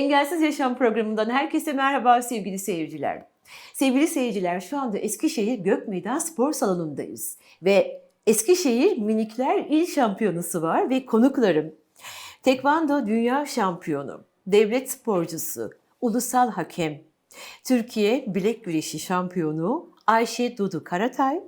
Engelsiz Yaşam programından herkese merhaba sevgili seyirciler. Sevgili seyirciler şu anda Eskişehir Gökmeydan Spor Salonu'ndayız. Ve Eskişehir Minikler İl Şampiyonası var ve konuklarım Tekvando Dünya Şampiyonu, devlet sporcusu, ulusal hakem, Türkiye Bilek Güreşi Şampiyonu Ayşe Dudu Karatay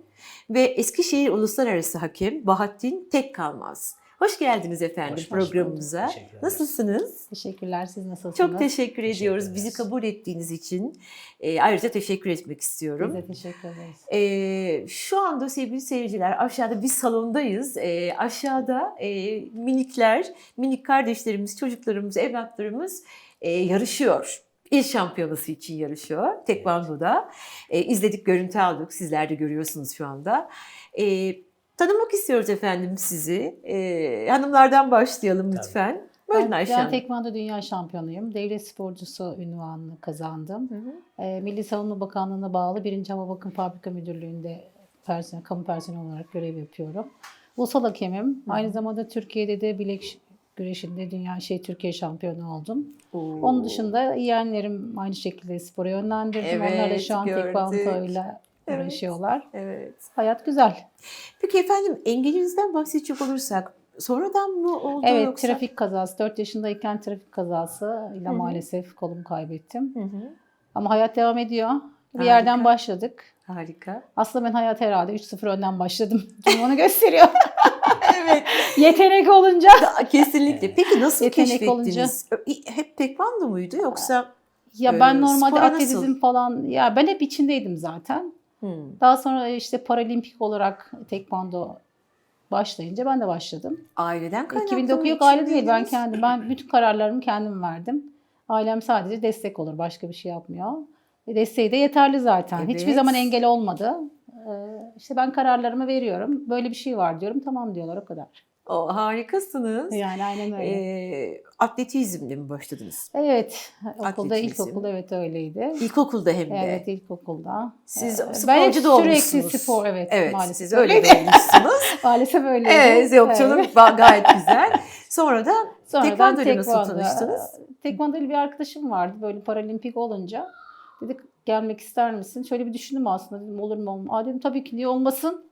ve Eskişehir Uluslararası Hakem Bahattin Tekkalmaz. Hoş geldiniz efendim Hoş programımıza. Nasılsınız? Teşekkürler. Siz nasılsınız? Çok teşekkür, Teşekkür ediyoruz ederiz. bizi kabul ettiğiniz için. Ee, ayrıca teşekkür etmek Biz istiyorum. de teşekkür ederiz. Ee, şu anda sevgili seyirciler aşağıda bir salondayız. Ee, aşağıda e, minikler, minik kardeşlerimiz, çocuklarımız, evlatlarımız e, yarışıyor. İl şampiyonası için yarışıyor Tekvando'da. E, izledik, görüntü aldık. Sizler de görüyorsunuz şu anda. E, tanımak istiyoruz efendim sizi. E, hanımlardan başlayalım Tabii. lütfen. Buyurun Ben, Ayşe ben. Tekvando Dünya Şampiyonuyum. Devlet sporcusu ünvanını kazandım. Hı hı. Ee, Milli Savunma Bakanlığı'na bağlı 1. Hava Bakım Fabrika Müdürlüğü'nde personel, kamu personeli olarak görev yapıyorum. Ulusal hakemim. Aynı zamanda Türkiye'de de bilek güreşinde dünya şey Türkiye şampiyonu oldum. Oo. Onun dışında yeğenlerim aynı şekilde spora yönlendirdim. Onlar da Evet, şu an tekvandoyla Evet. uğraşıyorlar. Evet. Hayat güzel. Peki efendim engelinizden bahsedecek olursak sonradan mı oldu Evet, yoksa? trafik kazası. 4 yaşındayken trafik kazası ile maalesef kolumu kaybettim. Hı hı. Ama hayat devam ediyor. Bir Harika. yerden başladık. Harika. Aslında ben hayat herhalde 3-0 önden başladım. Çünkü onu gösteriyor. evet. Yetenek olunca. Kesinlikle. Peki nasıl Yetenek keşfettiniz? Hep tekvando muydu yoksa? Ya ben normalde spora atletizm falan ya ben hep içindeydim zaten. Hmm. Daha sonra işte paralimpik olarak tekvando başlayınca ben de başladım. Aileden kaynaklı 2009 mı? yok aile değil ben kendim ben bütün kararlarımı kendim verdim. Ailem sadece destek olur başka bir şey yapmıyor. E, Desteği de yeterli zaten. Hiçbir Evet. zaman engel olmadı. İşte ben kararlarımı veriyorum. Böyle bir şey var diyorum. Tamam diyorlar o kadar. O, harikasınız. Yani aynen öyle. Ee, atletizmle mi başladınız? Evet. Okulda, Atletizm. ilkokulda evet öyleydi. İlkokulda hem de. Evet ilkokulda. Siz Ee, sporcu da sürekli olmuşsunuz. spor evet, Evet, maalesef. siz öyle de olmuşsunuz. maalesef öyleydi. evet, yok canım Evet. gayet güzel. Sonra da Sonradan Tekvando ile nasıl tanıştınız? Tekvando ile bir arkadaşım vardı böyle paralimpik olunca. Dedik gelmek ister misin? Şöyle bir düşündüm aslında dedim olur mu olmaz. Aa dedim tabii ki niye olmasın.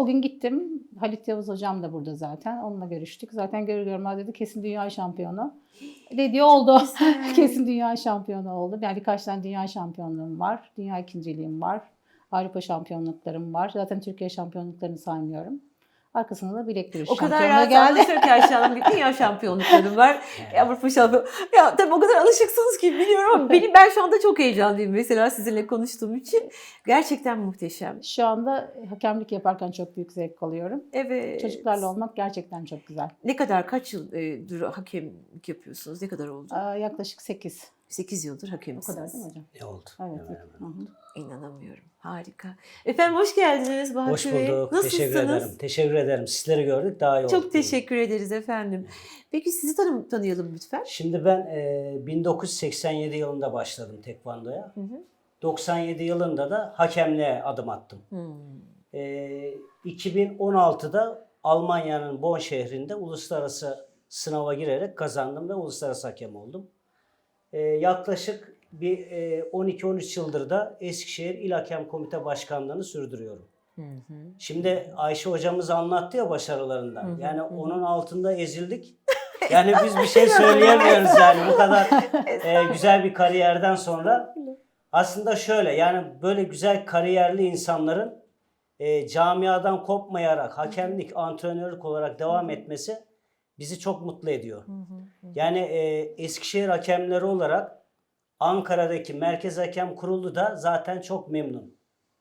O gün gittim. Halit Yavuz hocam da burada zaten. Onunla görüştük. Zaten görür görmez dedi kesin dünya şampiyonu. Dedi oldu. kesin dünya şampiyonu oldu. Yani birkaç tane dünya şampiyonluğum var. Dünya ikinciliğim var. Avrupa şampiyonluklarım var. Zaten Türkiye şampiyonluklarını saymıyorum. Arkasında da bilek güreşi o kadar rahat geldi. Hanım. Bir dünya şampiyonluklarım var. Avrupa şampiyonu. Ya tabii o kadar alışıksınız ki biliyorum ama benim, ben şu anda çok heyecanlıyım mesela sizinle konuştuğum için. Gerçekten muhteşem. Şu anda hakemlik yaparken çok büyük zevk alıyorum. Evet. Çocuklarla olmak gerçekten çok güzel. Ne kadar, kaç yıldır hakemlik yapıyorsunuz? Ne kadar oldu? Aa, yaklaşık 8. 8 yıldır O hakemsiniz. kadar değil mi hocam? Ne oldu? Evet. Hemen hemen. Hı hı. İnanamıyorum. Harika. Efendim hoş geldiniz Bahattin Hoş Bey. bulduk. Nasılsınız? Teşekkür ederim. Teşekkür ederim. Sizleri gördük daha iyi olduk. Çok teşekkür ederiz efendim. Peki sizi tanı tanıyalım lütfen. Şimdi ben e, 1987 yılında başladım tekvandoya. Hı hı. 97 yılında da hakemliğe adım attım. Hmm. E, 2016'da Almanya'nın Bonn şehrinde uluslararası sınava girerek kazandım ve uluslararası hakem oldum. E, yaklaşık bir e, 12-13 yıldır da Eskişehir İl Hakem Komite Başkanlığı'nı sürdürüyorum. Hı hı. Şimdi Ayşe hocamız anlattı ya başarılarından. Hı hı, Yani hı. onun altında ezildik. Yani biz bir şey söyleyemiyoruz yani bu kadar e, güzel bir kariyerden sonra. Aslında şöyle yani böyle güzel kariyerli insanların e, camiadan kopmayarak hakemlik, antrenörlük olarak devam etmesi bizi çok mutlu ediyor. Yani e, Eskişehir hakemleri olarak Ankara'daki Merkez Hakem Kurulu da zaten çok memnun.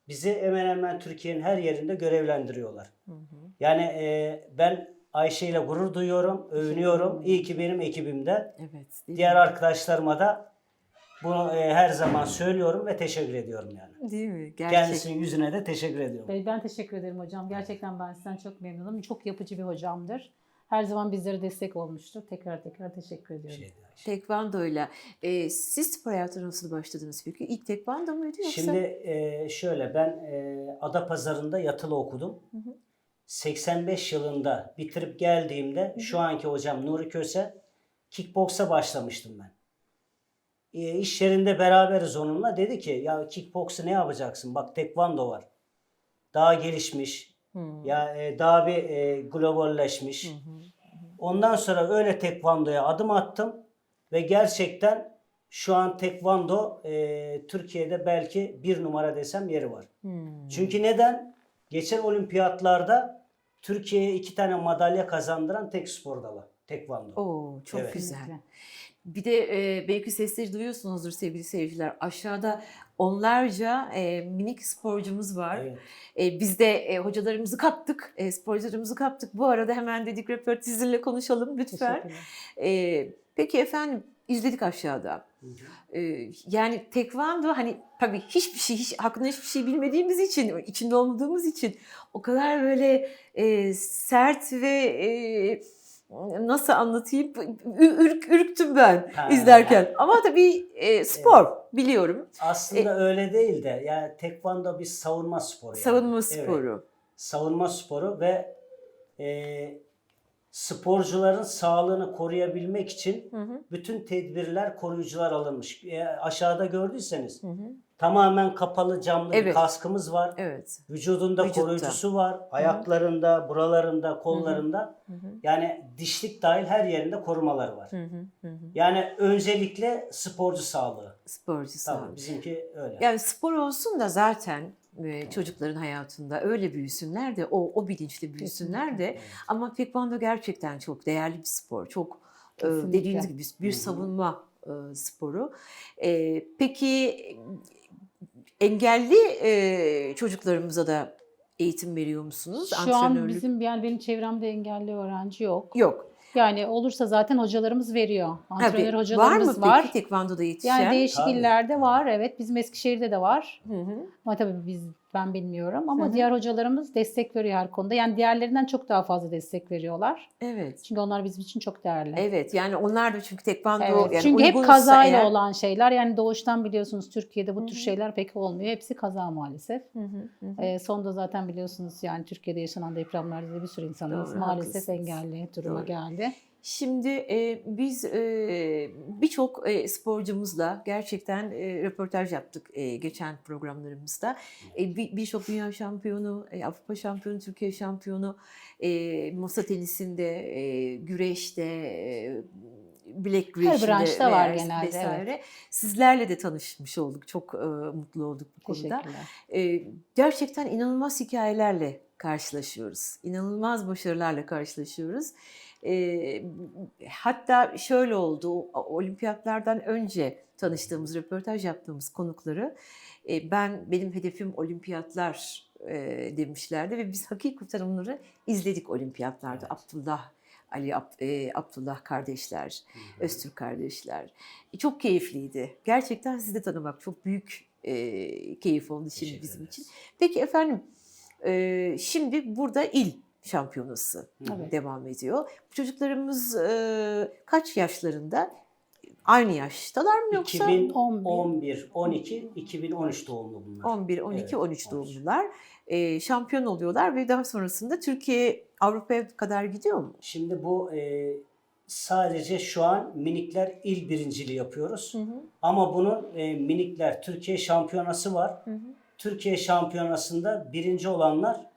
Bizi hemen hemen Türkiye'nin her yerinde görevlendiriyorlar. Hı hı. Yani e, ben Ayşe ile gurur duyuyorum, övünüyorum. İyi ki benim ekibimde. Evet. Diğer mi? arkadaşlarıma da bunu e, her zaman söylüyorum ve teşekkür ediyorum yani. Değil mi? Gerçek. Kendisinin yüzüne de teşekkür ediyorum. Ben ben teşekkür ederim hocam. Gerçekten ben sizden çok memnunum. Çok yapıcı bir hocamdır. Her zaman bizlere destek olmuştur. Tekrar tekrar teşekkür ediyorum. Şey, Tekvando'yla. Ee, siz spor hayatına nasıl başladınız peki? İlk tekvando muydu yoksa? Şimdi e, şöyle ben e, Adapazarı'nda yatılı okudum. Hı hı. 85 yılında bitirip geldiğimde şu anki hocam Nuri Köse kickboksa başlamıştım ben. e, iş yerinde beraberiz onunla. Dedi ki ya kickboksu ne yapacaksın? Bak tekvando var. Daha gelişmiş. Ya e, daha bir e, globalleşmiş. Ondan sonra öyle tekvandoya adım attım ve gerçekten şu an tekvando e, Türkiye'de belki bir numara desem yeri var. Çünkü neden? Geçen olimpiyatlarda Türkiye'ye iki tane madalya kazandıran tek spor dalı. Tekvando. Oo, çok Evet. güzel. Bir de e, belki sesleri duyuyorsunuzdur sevgili seyirciler. Aşağıda onlarca e, minik sporcumuz var. Evet. E, biz de e, hocalarımızı kaptık, e, sporcularımızı kaptık. Bu arada hemen dedik röportajınla konuşalım lütfen. E, peki efendim izledik aşağıda. E, yani tekvando hani tabii hiçbir şey, hiç hakkında hiçbir şey bilmediğimiz için, içinde olmadığımız için o kadar böyle e, sert ve e, nasıl anlatayım ürk, ürktüm ben Ha. izlerken. Ama tabii e, spor biliyorum. Aslında öyle değil de yani tekvando bir savunma sporu. yani. Savunma Evet. sporu. savunma sporu ve e, sporcuların sağlığını koruyabilmek için Hı hı, bütün tedbirler koruyucular alınmış. E, aşağıda gördüyseniz hı hı. Tamamen kapalı camlı bir Evet. kaskımız var. Evet. Vücudunda Vücutta. koruyucusu var. Ayaklarında, buralarında, kollarında. Hı hı, Yani dişlik dahil her yerinde korumaları var. hı hı, hı hı. Yani öncelikle sporcu sağlığı. Sporcu Tabii sağ bizimki öyle. Yani spor olsun da zaten e, çocukların hayatında öyle büyüsünler de o o bilinçli büyüsünler de Evet. ama tekvando gerçekten çok değerli bir spor. Çok e, Kesinlikle. dediğiniz gibi bir Hı hı. savunma e, sporu. E, peki engelli e, çocuklarımıza da eğitim veriyor musunuz? Şu an Antrenörlük- bizim yani benim çevremde engelli öğrenci yok. yok. Yani olursa zaten hocalarımız veriyor. Antrenör Tabii. var hocalarımız mı var. peki tekvandoda yetişen? Yani değişik Tabii. illerde var. Evet bizim Eskişehir'de de var. Hı hı. Ama tabii biz ben bilmiyorum ama Hı hı. diğer hocalarımız destek veriyor her konuda. Yani diğerlerinden çok daha fazla destek veriyorlar. Evet. Çünkü onlar bizim için çok değerli. Evet yani onlar da çünkü tekvando Evet, yani çünkü hep kazayla eğer- olan şeyler. Yani doğuştan biliyorsunuz Türkiye'de bu tür Hı hı. şeyler pek olmuyor. Hepsi kaza maalesef. Hı hı, hı hı. Sonda zaten biliyorsunuz yani Türkiye'de yaşanan depremlerde de bir sürü insanımız Doğru, maalesef haklısınız. engelli duruma Doğru. geldi. Şimdi e, biz e, birçok e, sporcumuzla gerçekten e, röportaj yaptık e, geçen programlarımızda. E, bir- Birçok dünya şampiyonu, e, Avrupa şampiyonu, Türkiye şampiyonu, e, masa tenisinde, e, güreşte, e, bilek güreşinde branşta var genelde, vesaire. Sizlerle de tanışmış olduk. Çok e, mutlu olduk bu konuda. E, gerçekten inanılmaz hikayelerle karşılaşıyoruz. İnanılmaz başarılarla karşılaşıyoruz. E, hatta şöyle oldu, olimpiyatlardan önce tanıştığımız, röportaj yaptığımız konukları e, ben benim hedefim olimpiyatlar e, demişlerdi ve biz hakikaten onları izledik olimpiyatlarda. Abdullah Ali Ab- e, Abdullah kardeşler, Öztürk kardeşler. E, çok keyifliydi. Gerçekten sizi de tanımak çok büyük e, keyif oldu şimdi bizim için. Peki efendim, e, şimdi burada il şampiyonası Evet. devam ediyor. Bu çocuklarımız e, kaç yaşlarında? Aynı yaştalar mı yoksa? 2011, 12, 2013 doğumlu bunlar. 11, 12, Evet, 13 13. doğumlular. E, şampiyon oluyorlar ve daha sonrasında Türkiye Avrupa'ya kadar gidiyor mu? Şimdi bu e, sadece şu an minikler il birinciliği yapıyoruz. Ama bunun e, minikler Türkiye şampiyonası var. Türkiye şampiyonasında birinci olanlar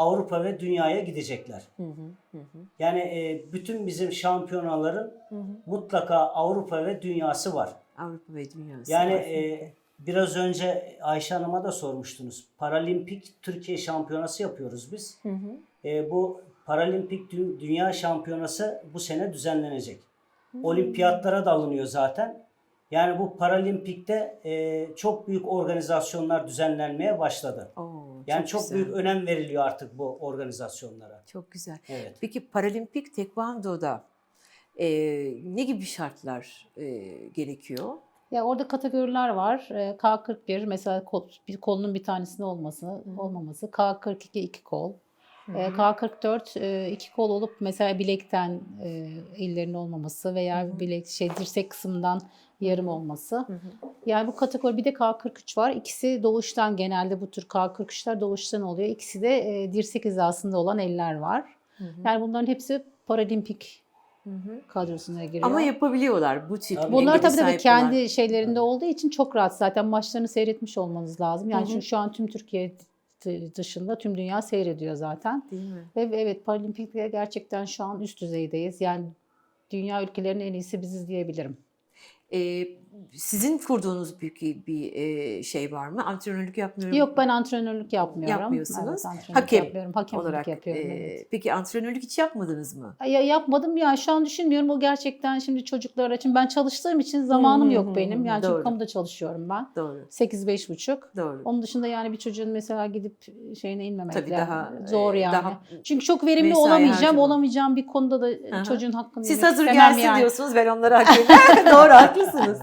Avrupa ve dünyaya gidecekler. Hı hı, hı hı, Yani e, bütün bizim şampiyonaların hı hı. mutlaka Avrupa ve dünyası var. Avrupa ve dünyası. Yani var. e, biraz önce Ayşe Hanım'a da sormuştunuz. Paralimpik Türkiye şampiyonası yapıyoruz biz. Hı hı. E, bu Paralimpik Dü- Dünya Şampiyonası bu sene düzenlenecek. Olimpiyatlara da alınıyor zaten. Yani bu Paralimpik'te e, çok büyük organizasyonlar düzenlenmeye başladı. Oo, Yani çok, güzel. büyük önem veriliyor artık bu organizasyonlara. Çok güzel. Evet. Peki Paralimpik Tekvando'da e, ne gibi şartlar e, gerekiyor? Ya orada kategoriler var. Ee, K41 mesela kol, bir kolunun bir tanesinde olması, olmaması. K42 iki kol. Ee, K44 e, iki kol olup mesela bilekten e, ellerin olmaması veya bilek şey dirsek kısmından yarım olması. Yani bu kategori bir de K43 var. İkisi doğuştan genelde bu tür K43'ler doğuştan oluyor. İkisi de e, dirsek hizasında olan eller var. Yani bunların hepsi paralimpik kadrosuna giriyor. Ama yapabiliyorlar bu tip. Bunlar tabii tabii kendi olan. şeylerinde olduğu için çok rahat. Zaten maçlarını seyretmiş olmanız lazım. Yani Hı hı. çünkü şu an tüm Türkiye dışında tüm dünya seyrediyor zaten. Değil mi? Ve evet Paralimpik'te gerçekten şu an üst düzeydeyiz. Yani dünya ülkelerinin en iyisi biziz diyebilirim. Ee, sizin kurduğunuz büyük bir e, şey var mı? Antrenörlük yapmıyorum. Yok ben antrenörlük yapmıyorum. Yapmıyorsunuz. Evet, antrenörlük Hakem yapıyorum. Hakemlik olarak. yapıyorum. e, evet. Peki antrenörlük hiç yapmadınız mı? Ya yapmadım ya şu an düşünmüyorum o gerçekten şimdi çocuklar için ben çalıştığım için zamanım hı yok benim. Yani doğru. çünkü kamuda çalışıyorum ben. Doğru. 8 buçuk. Doğru. Onun dışında yani bir çocuğun mesela gidip şeyine inmemek Tabii lazım. daha zor e, yani. daha- Çünkü çok verimli olamayacağım, harcama. olamayacağım bir konuda da Aha. çocuğun hakkını Siz hazır gelsin yani. diyorsunuz ben onlara hak. Doğru haklısınız.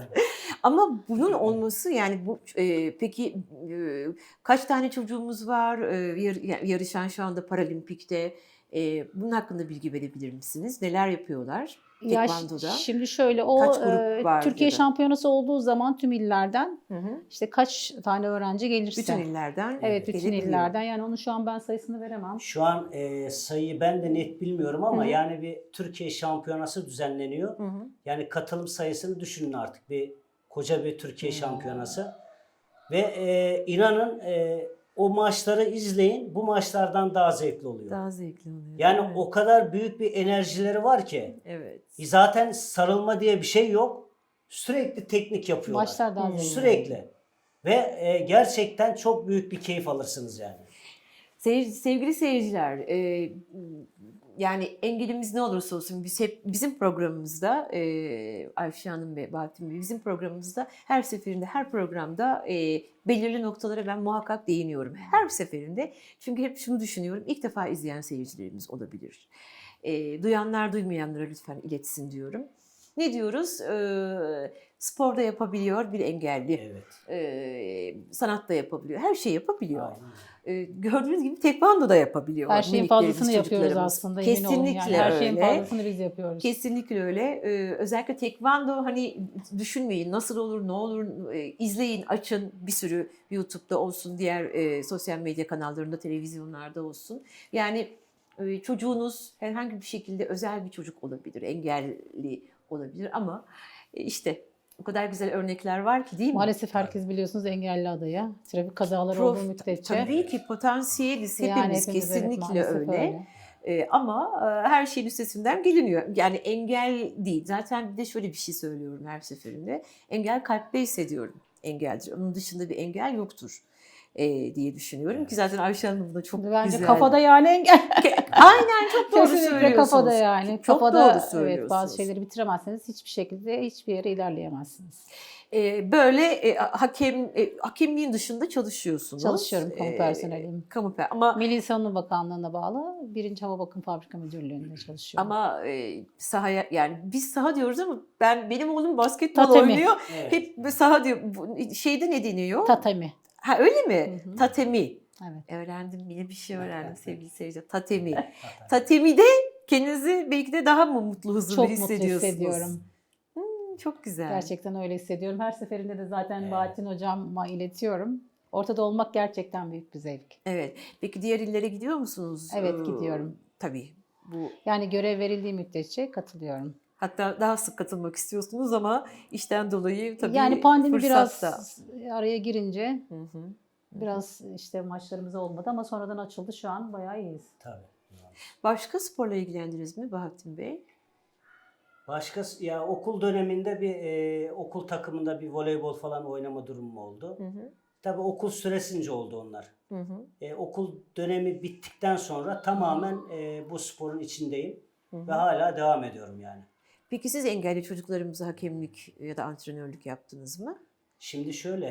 Ama bunun olması yani bu e, peki e, kaç tane çocuğumuz var e, yar- ya- yarışan şu anda Paralimpik'te? E, bunun hakkında bilgi verebilir misiniz? Neler yapıyorlar? Ya Tekvando'da. şimdi şöyle o e, Türkiye ya şampiyonası olduğu zaman tüm illerden Hı hı. işte kaç tane öğrenci gelirse. Bütün illerden Evet bütün gelebiliyor. illerden yani onu şu an ben sayısını veremem. Şu an e, sayıyı ben de net bilmiyorum ama Hı hı. yani bir Türkiye şampiyonası düzenleniyor. Hı hı. Yani katılım sayısını düşünün artık bir koca bir Türkiye Hmm. şampiyonası. Ve e, inanın e, o maçları izleyin bu maçlardan daha zevkli oluyor. Daha zevkli oluyor. yani Evet. o kadar büyük bir enerjileri var ki Evet. zaten sarılma diye bir şey yok. Sürekli teknik yapıyorlar. Maçlar daha zevkli. Sürekli. Ve e, gerçekten çok büyük bir keyif alırsınız yani. Seyirci, sevgili seyirciler, e, yani engelimiz ne olursa olsun biz hep bizim programımızda e, Ayşe Hanım ve Bahattin Bey bizim programımızda her seferinde her programda e, belirli noktalara ben muhakkak değiniyorum. Her seferinde çünkü hep şunu düşünüyorum ilk defa izleyen seyircilerimiz olabilir. E, duyanlar duymayanlara lütfen iletsin diyorum. Ne diyoruz? E, sporda yapabiliyor bir engelli. Evet. E, sanatta yapabiliyor. Her şeyi yapabiliyor. Ee, gördüğünüz gibi tekvando da yapabiliyor. Her şeyin fazlasını yapıyoruz aslında emin olun. Kesinlikle Yani her şeyin öyle. fazlasını biz yapıyoruz. Kesinlikle öyle. Ee, özellikle tekvando hani düşünmeyin nasıl olur ne olur Ee, izleyin açın bir sürü YouTube'da olsun diğer e, sosyal medya kanallarında televizyonlarda olsun. Yani e, çocuğunuz herhangi bir şekilde özel bir çocuk olabilir engelli olabilir ama e, işte o kadar güzel örnekler var ki değil mi? Maalesef herkes biliyorsunuz engelli adaya. Trafik kazaları Prof- olduğu müddetçe. Tabii ki potansiyeliz Yani hepimiz, hepimiz, evet, kesinlikle maalesef öyle. Ee, ama e, her şeyin üstesinden geliniyor. Yani engel değil. Zaten bir de şöyle bir şey söylüyorum her seferinde. Engel kalpte hissediyorum engeldir. Onun dışında bir engel yoktur e, diye düşünüyorum ki zaten Ayşe Hanım da çok Bence güzel. kafada yani engel. Aynen çok doğru Kesinlikle söylüyorsunuz. kafada yani. Çok kafada, doğru Evet söylüyorsunuz. bazı şeyleri bitiremezseniz hiçbir şekilde hiçbir yere ilerleyemezsiniz. Ee, böyle e, hakem e, hakemliğin dışında çalışıyorsunuz. Çalışıyorum, kamu personeliyim. Kamu per- ama Milli Savunma Bakanlığı'na bağlı 1. Hava Bakım Fabrika Müdürlüğü'nde çalışıyorum. ama e, sahaya yani biz saha diyoruz ama ben benim oğlum basketbol Tatemi. oynuyor. Evet. Hep saha diyor. Şeyde ne deniyor? Tatami. Ha öyle mi? Hı hı. Tatemi. Evet. Öğrendim yine bir şey öğrendim sevgili seyirciler. Tatemi. Tatemide kendinizi belki de daha mı mutlu huzurlu Çok mutlu hissediyorsunuz? hissediyorum. Hmm, çok güzel. Gerçekten öyle hissediyorum. Her seferinde de zaten Evet. Bahattin Hocam'a iletiyorum. Ortada olmak gerçekten büyük bir zevk. Evet. Peki diğer illere gidiyor musunuz? Evet, Ee, gidiyorum. Tabii. Bu Yani görev verildiği müddetçe katılıyorum. Hatta daha sık katılmak istiyorsunuz ama işten dolayı tabii yani pandemi fırsat biraz da. araya girince Hı hı. biraz işte maçlarımız olmadı ama sonradan açıldı. Şu an bayağı iyiyiz. Tabii. Başka sporla ilgilendiniz mi Bahattin Bey? Başka ya okul döneminde bir e, okul takımında bir voleybol falan oynama durumum oldu. Hı hı. Tabii okul süresince oldu onlar. Hı hı. E, okul dönemi bittikten sonra tamamen e, bu sporun içindeyim Hı hı. ve hala devam ediyorum yani. Peki siz engelli çocuklarımıza hakemlik ya da antrenörlük yaptınız mı? Şimdi şöyle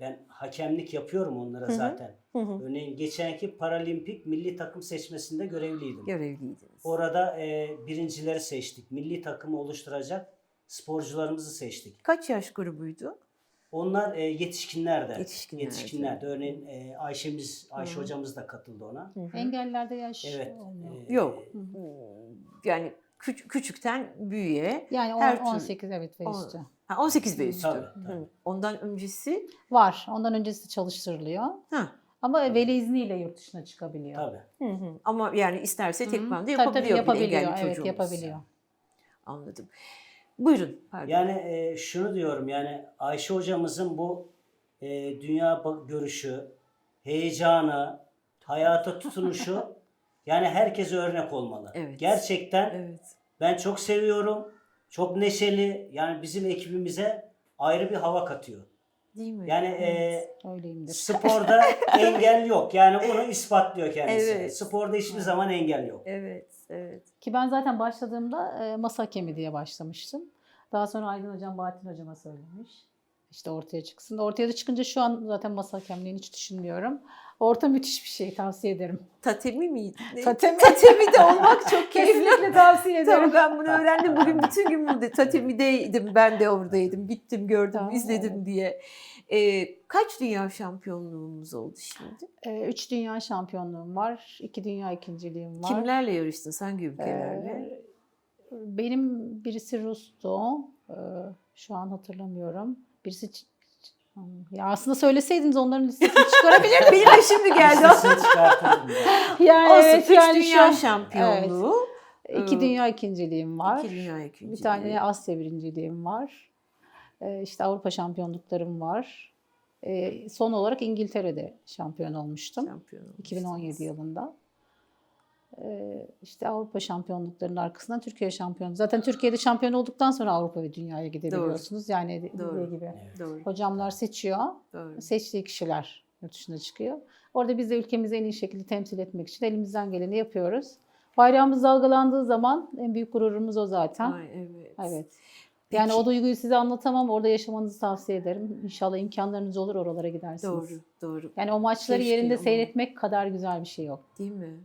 ben hakemlik yapıyorum onlara Hı hı. zaten. Hı hı. Örneğin geçenki paralimpik milli takım seçmesinde görevliydim. Görevliydiniz. Orada e, birincileri seçtik. Milli takımı oluşturacak sporcularımızı seçtik. Kaç yaş grubuydu? Onlar e, yetişkinlerde. Yetişkinlerde. Yetişkinlerde. Örneğin e, Ayşemiz, Ayşe Hı. hocamız da katıldı ona. Hı hı. Engellilerde yaş Evet. olmuyor. e, Yok. Hı hı. Hmm, Yani küç- küçükten büyüğe. Yani on- her türlü- 18 evet ve On- üstü. Ha, 18 ve üstü. Tabii, tabii. Ondan öncesi Var. Ondan öncesi çalıştırılıyor. ha. Ama veli izniyle yurt dışına çıkabiliyor. Tabii. Hı hı. Ama yani isterse tekvando Tabii, yapabiliyor. tabii bir yapabiliyor. Evet çocuğumuz. yapabiliyor. Anladım. Buyurun. Pardon. Yani e, şunu diyorum yani Ayşe hocamızın bu e, dünya görüşü, heyecanı, hayata tutunuşu yani herkese örnek olmalı. Evet. Gerçekten evet. ben çok seviyorum. Çok neşeli. Yani bizim ekibimize ayrı bir hava katıyor. Değil mi? Yani Evet. e, Öyleyimdir. sporda engel yok. Yani bunu ispatlıyor kendisi. Evet. Sporda hiçbir zaman engel yok. Evet, evet. Ki ben zaten başladığımda e, masa hakemi diye başlamıştım. Daha sonra Aydın Hocam Bahattin Hocama söylemiş. İşte ortaya çıksın. Ortaya da çıkınca şu an zaten masa hakemliğini hiç düşünmüyorum. Orta müthiş bir şey tavsiye ederim. Tatemi miydi? Tatemi. Tatemi de olmak çok keyifli. Kesinlikle tavsiye ederim. Tamam ben bunu öğrendim. Bugün bütün gün burada Tatemi'deydim. Ben de oradaydım. Gittim, gördüm, Tamam, izledim evet. diye. Ee, kaç dünya şampiyonluğumuz oldu şimdi? E, üç dünya şampiyonluğum var. iki dünya ikinciliğim var. Kimlerle yarıştın? Hangi ülkelerle? Ee, benim birisi Rus'tu. Ee, şu an hatırlamıyorum. Birisi ya aslında söyleseydiniz onların listesini çıkarabilirdim. Benim de şimdi geldi. Çıkartırdım yani Olsun. evet, üç yani şu dünya an- şampiyonluğu. İki Ee, dünya ikinciliğim var. İki dünya ikinciliği. Bir tane Asya birinciliğim var. Ee, işte Avrupa şampiyonluklarım var. Ee, son olarak İngiltere'de şampiyon olmuştum. şampiyon olmuşsunuz. 2017 yılında. Ee, işte Avrupa şampiyonluklarının arkasından Türkiye şampiyonu. Zaten Türkiye'de şampiyon olduktan sonra Avrupa ve dünyaya gidebiliyorsunuz. Yani dediği Doğru. gibi. Evet. Doğru. Hocamlar seçiyor. Doğru. Seçtiği kişiler yurt dışına çıkıyor. Orada biz de ülkemizi en iyi şekilde temsil etmek için elimizden geleni yapıyoruz. Bayrağımız dalgalandığı zaman en büyük gururumuz o zaten. Ay, evet. Evet. Yani Peki- o duyguyu size anlatamam. Orada yaşamanızı tavsiye ederim. İnşallah imkanlarınız olur oralara gidersiniz. Doğru, doğru. Yani o maçları Keşke yerinde ama. seyretmek kadar güzel bir şey yok. Değil mi?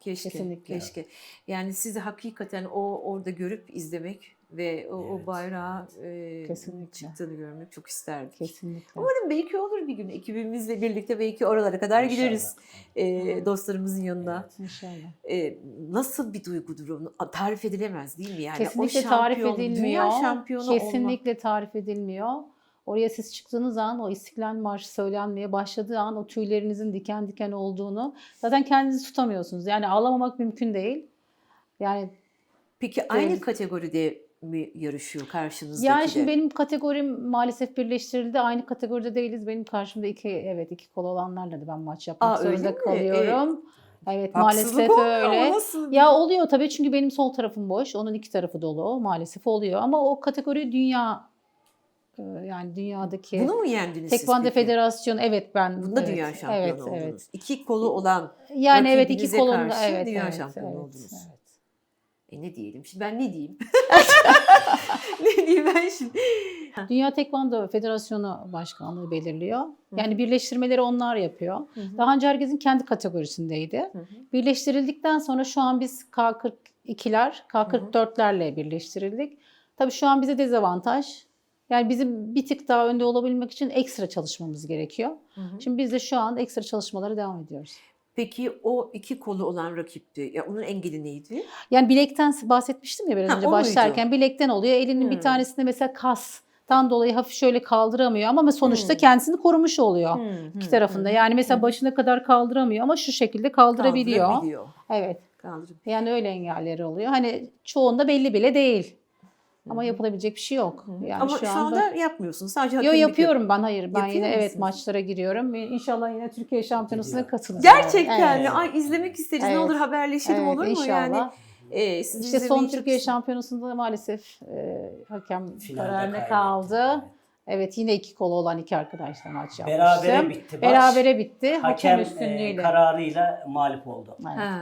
Keşke, Kesinlikle. keşke. Yani sizi hakikaten o orada görüp izlemek ve o, o Evet, bayrağı e, Kesinlikle. çıktığını görmek çok isterdik. Kesinlikle. Umarım belki olur bir gün ekibimizle birlikte belki oralara kadar İnşallah. gideriz e, dostlarımızın yanına. Evet. İnşallah. E, nasıl bir duygudur onu tarif edilemez değil mi? Yani Kesinlikle o tarif şampiyon, edilmiyor. Dünya şampiyonu olmak. Kesinlikle tarif edilmiyor. Oraya siz çıktığınız an o İstiklal Marşı söylenmeye başladığı an o tüylerinizin diken diken olduğunu zaten kendinizi tutamıyorsunuz. Yani ağlamamak mümkün değil. Yani Peki aynı Evet. kategoride mi yarışıyor karşınızdaki yani de? şimdi benim kategorim maalesef birleştirildi. Aynı kategoride değiliz. Benim karşımda iki evet iki kol olanlarla da ben maç yapmak Aa, zorunda mi? kalıyorum. Evet Haksızlık maalesef öyle. Nasıl? Ya oluyor tabii çünkü benim sol tarafım boş. Onun iki tarafı dolu. Maalesef oluyor. Ama o kategori dünya e, yani dünyadaki Bunu mu yendiniz siz Tekvando peki? Federasyonu evet ben Bunda evet, dünya şampiyonu evet, oldunuz. Evet. İki kolu olan Yani evet iki kolunda karşı evet dünya evet, şampiyonu evet, oldunuz. evet. E ne diyelim? Şimdi ben ne diyeyim? ne diyeyim ben şimdi? Dünya Tekvando Federasyonu Başkanlığı belirliyor. Yani birleştirmeleri onlar yapıyor. Daha önce herkesin kendi kategorisindeydi. Hı hı. Birleştirildikten sonra şu an biz K42'ler, K44'lerle birleştirildik. Tabii şu an bize dezavantaj. Yani bizim bir tık daha önde olabilmek için ekstra çalışmamız gerekiyor. Hı hı. Şimdi biz de şu an ekstra çalışmalara devam ediyoruz. Peki o iki kolu olan rakipti. Ya onun engeli neydi? Yani bilekten bahsetmiştim ya biraz Ha, önce o muydu? başlarken bilekten oluyor. Elinin Hmm. bir tanesinde mesela kastan dolayı hafif şöyle kaldıramıyor ama sonuçta Hmm. kendisini korumuş oluyor. Hı, İki tarafında. Yani mesela Hı. başına kadar kaldıramıyor ama şu şekilde kaldırabiliyor. Kaldırabiliyor. Evet. Kaldırıp. Yani öyle engelleri oluyor. Hani çoğunda belli bile değil. Ama yapılabilecek bir şey yok. Yani Ama şu, şu, anda anda yapmıyorsunuz. Sadece Yo yapıyorum ben hayır. Ben Yapıyor yine evet musunuz? maçlara giriyorum. İnşallah yine Türkiye Şampiyonası'na katılacağım. Gerçekten Evet. mi? Ay izlemek isteriz. Ne Evet. olur haberleşelim Evet, olur mu? inşallah. Yani e, siz İşte son izlemeyi çok Türkiye isterim. Şampiyonası'nda da maalesef e, hakem Finalde kararına kaybetti. kaldı. Evet yine iki kolu olan iki arkadaşla maç yapmıştım. Berabere bitti maç. Berabere bitti. Hakem, Hakem e, üstünlüğüyle. kararıyla mağlup oldu. Evet. Ha,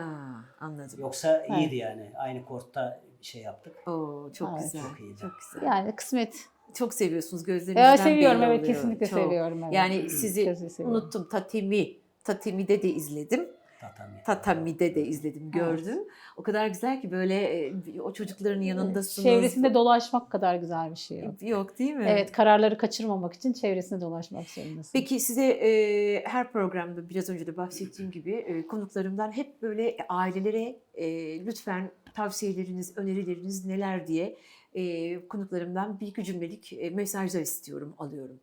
anladım. Yoksa iyiydi yani. Aynı kortta şey yaptık. Oo, çok Evet. güzel. Çok iyiydi. Çok güzel. Yani kısmet. Çok seviyorsunuz gözlerinizden Ya seviyorum belli evet oluyor. kesinlikle Çok. seviyorum. Evet. Yani sizi Kesinlikle seviyorum. unuttum. Tatemi. Tatemi'de de izledim. Tatami. Tatami'de de izledim, gördüm. O kadar güzel ki böyle e, o çocukların yanındasınız. Çevresinde dolaşmak kadar güzel bir şey yok. Yok değil mi? Evet kararları kaçırmamak için çevresinde dolaşmak zorundasın. Peki size e, her programda biraz önce de bahsettiğim gibi e, konuklarımdan hep böyle ailelere e, lütfen tavsiyeleriniz, önerileriniz neler diye e, konuklarımdan bir iki cümlelik e, mesajlar istiyorum, alıyorum.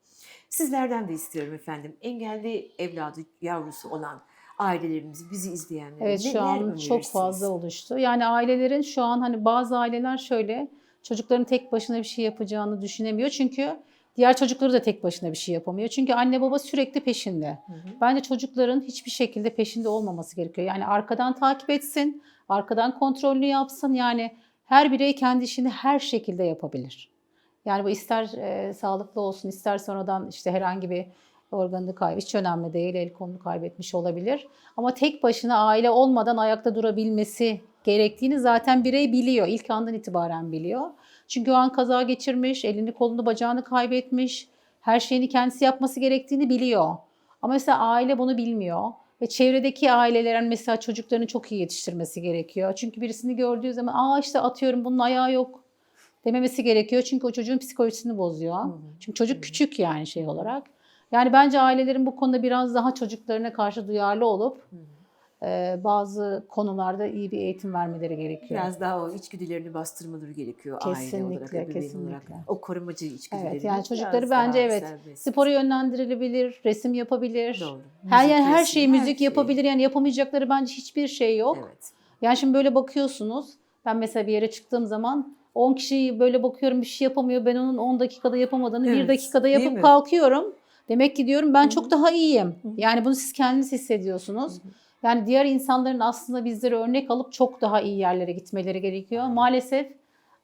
Sizlerden de istiyorum efendim. Engelli evladı, yavrusu olan ailelerimiz, bizi izleyenler Evet şu an çok fazla oluştu. Yani ailelerin şu an hani bazı aileler şöyle çocukların tek başına bir şey yapacağını düşünemiyor. Çünkü diğer çocukları da tek başına bir şey yapamıyor. Çünkü anne baba sürekli peşinde. Bence çocukların hiçbir şekilde peşinde olmaması gerekiyor. Yani arkadan takip etsin, arkadan kontrollü yapsın. Yani her birey kendi işini her şekilde yapabilir. Yani bu ister e, sağlıklı olsun, ister sonradan işte herhangi bir organını kaybı hiç önemli değil, el kolunu kaybetmiş olabilir. Ama tek başına aile olmadan ayakta durabilmesi gerektiğini zaten birey biliyor. İlk andan itibaren biliyor. Çünkü o an kaza geçirmiş, elini kolunu bacağını kaybetmiş. Her şeyini kendisi yapması gerektiğini biliyor. Ama mesela aile bunu bilmiyor. Ve çevredeki ailelerin mesela çocuklarını çok iyi yetiştirmesi gerekiyor. Çünkü birisini gördüğü zaman aa işte atıyorum bunun ayağı yok dememesi gerekiyor. Çünkü o çocuğun psikolojisini bozuyor. Çünkü çocuk küçük yani şey olarak. Yani bence ailelerin bu konuda biraz daha çocuklarına karşı duyarlı olup e, bazı konularda iyi bir eğitim vermeleri gerekiyor. Biraz daha o içgüdülerini bastırmaları gerekiyor aile olarak, Kesinlikle, ebeveyn kesinlikle. olarak. O korumacı içgüdülerini. Evet yani çocukları bence evet serbest. spora yönlendirilebilir, resim yapabilir. Doğru. Her Müzik, yani her şeyi müzik şey. yapabilir. Yani yapamayacakları bence hiçbir şey yok. Evet. Yani şimdi böyle bakıyorsunuz. Ben mesela bir yere çıktığım zaman 10 kişiyi böyle bakıyorum bir şey yapamıyor. Ben onun 10 dakikada yapamadığını Evet, 1 dakikada yapıp kalkıyorum. Demek ki diyorum ben Hı hı. çok daha iyiyim. Hı hı. Yani bunu siz kendiniz hissediyorsunuz. Yani diğer insanların aslında bizlere örnek alıp çok daha iyi yerlere gitmeleri gerekiyor. Maalesef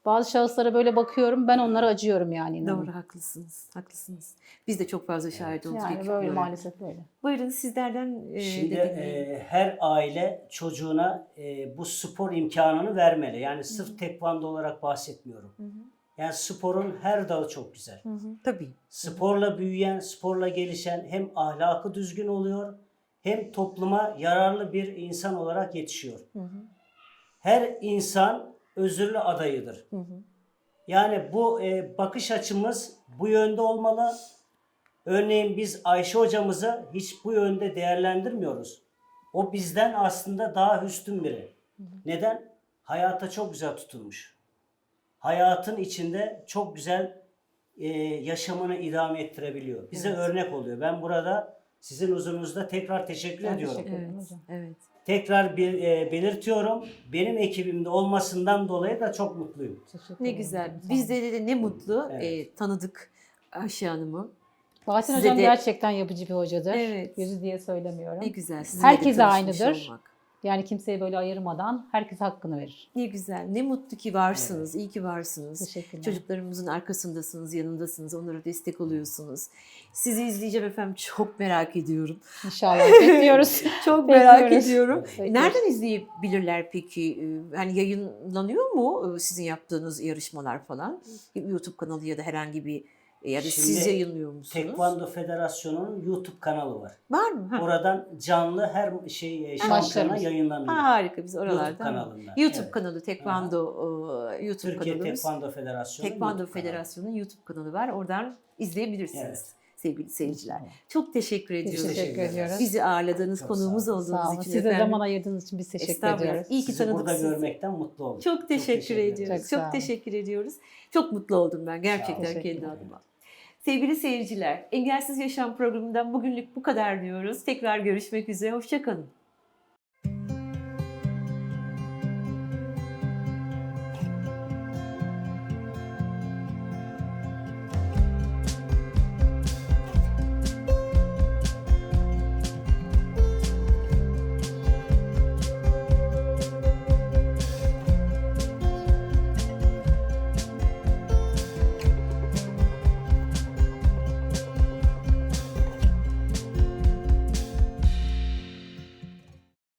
bazı şahıslara böyle bakıyorum. Ben onlara acıyorum yani. inanın. Doğru haklısınız. Haklısınız. Biz de çok fazla şahit olduk. Yani böyle olarak. maalesef böyle. Buyurun sizlerden e, Şimdi e, her aile çocuğuna e, bu spor imkanını vermeli. Yani sırf tekvando olarak bahsetmiyorum. Hı hı. Yani sporun her dalı çok güzel. Hı hı. Tabii. Sporla büyüyen, sporla gelişen hem ahlakı düzgün oluyor hem topluma yararlı bir insan olarak yetişiyor. Hı hı. Her insan özürlü adayıdır. Hı hı. Yani bu e, bakış açımız bu yönde olmalı. Örneğin biz Ayşe hocamızı hiç bu yönde değerlendirmiyoruz. O bizden aslında daha üstün biri. Neden? Hayata çok güzel tutulmuş. Hayatın içinde çok güzel e, yaşamını idame ettirebiliyor. Bize Evet. örnek oluyor. Ben burada sizin huzurunuzda tekrar teşekkür Ben ediyorum. teşekkür ederim Evet. hocam. Evet. Tekrar bir, e, belirtiyorum. Benim ekibimde olmasından dolayı da çok mutluyum. Teşekkür Ne güzel. Bizde de ne mutlu Evet. e, tanıdık Ayşe Hanım'ı. Bahattin Size Hocam de- gerçekten yapıcı bir hocadır. Evet. Yüzü diye söylemiyorum. Ne güzel. sizinle de Herkes tanışmış aynıdır. olmak. Yani kimseyi böyle ayırmadan herkes hakkını verir. Ne güzel. Ne mutlu ki varsınız. İyi ki varsınız. Teşekkürler. Çocuklarımızın arkasındasınız, yanındasınız, onlara destek oluyorsunuz. Sizi izleyeceğim efendim. Çok merak ediyorum. İnşallah bekliyoruz. Çok merak Bekliyoruz. ediyorum. Bekliyoruz. Nereden izleyebilirler peki? Ee, Hani yayınlanıyor mu e, sizin yaptığınız yarışmalar falan? YouTube kanalı ya da herhangi bir ya da siz Şimdi yayınlıyor musunuz? Tekvando Federasyonu'nun YouTube kanalı var. Var mı? Ha. Oradan canlı her şey e, şampiyona Maçlarımız. yayınlanıyor. Ha, harika biz YouTube oralardan. kanalında. YouTube Evet. kanalı Tekvando e, YouTube Türkiye kanalımız. Tekvando Federasyonu. Tekvando YouTube kanalı. Federasyonu'nun YouTube kanalı var. Oradan izleyebilirsiniz Evet. sevgili seyirciler. Çok teşekkür ediyoruz. Teşekkür Teşekkür ediyoruz. Bizi ağırladığınız, Çok konuğumuz sağ olun. olduğunuz Sağ olun. için Siz de efendim. zaman ayırdığınız için biz teşekkür Estağfurullah. ediyoruz. İyi ki Sizi tanıdık burada sizi. görmekten mutlu oldum. Çok teşekkür, teşekkür ediyoruz. Çok Çok, sağ olun. teşekkür ediyoruz. Çok mutlu oldum ben gerçekten Teşekkür kendi ederim. adıma. Sevgili seyirciler, Engelsiz Yaşam programından bugünlük bu kadar diyoruz. Tekrar görüşmek üzere. Hoşçakalın.